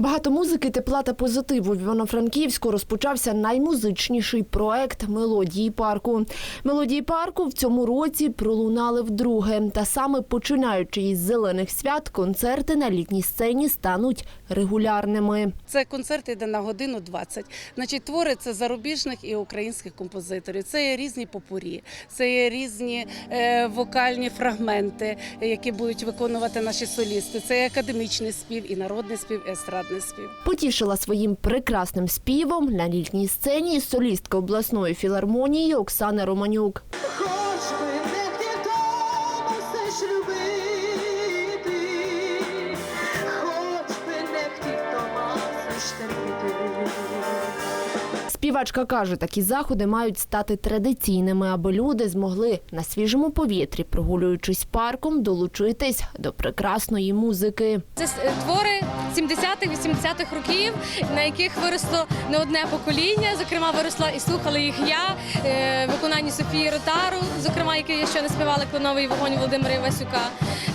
Багато музики, тепла та позитиву. В Івано-Франківську розпочався наймузичніший проект Мелодії парку. Мелодії парку в цьому році пролунали вдруге. Та саме починаючи із зелених свят, концерти на літній сцені стануть регулярними. Це концерт йде на годину 20. Значить, твори це зарубіжних і українських композиторів. Це є різні попурі, це є різні е, вокальні фрагменти, які будуть виконувати наші солісти. Це є академічний спів, і народний спів, і естрадний спів. Потішила своїм прекрасним співом на літній сцені солістка обласної філармонії Оксана Романюк. Співачка каже, такі заходи мають стати традиційними, аби люди змогли на свіжому повітрі, прогулюючись парком, долучитись до прекрасної музики. Це твори 70-х, 80-х років, на яких виросло не одне покоління. Зокрема, виросла і слухала їх я, е, виконанні Софії Ротару, зокрема, які я ще не співала кленовий вогонь Володимира Івасюка.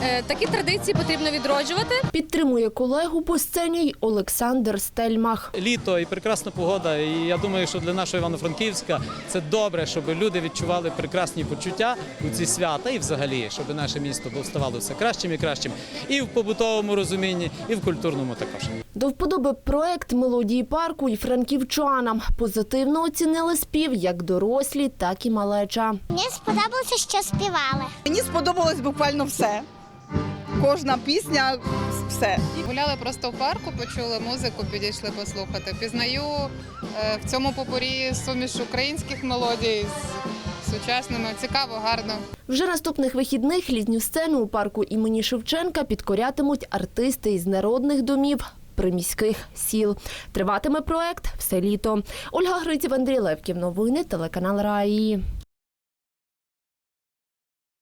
Е, Такі традиції потрібно відроджувати. Підтримує колегу по сцені й Олександр Стельмах. літо і прекрасна погода. І я думаю, що для нашого Івано-Франківська це добре, щоб люди відчували прекрасні почуття у ці свята і взагалі, щоб наше місто ставало все кращим і кращим і в побутовому розумінні, і в культурному також. До вподоби проект мелодії парку і франківчанам позитивно оцінили спів як дорослі, так і малеча. Мені сподобалося, що співали. Мені сподобалось буквально все. Кожна пісня, все. Гуляли просто в парку, почули музику, підійшли послухати. Пізнаю е, в цьому попорі суміш українських мелодій з сучасними. Цікаво, гарно. Вже наступних вихідних літню сцену у парку імені Шевченка підкорятимуть артисти із народних домів. Приміських сіл триватиме проект все літо. Ольга Гриців, Андрій Левків. Новини телеканал Раї.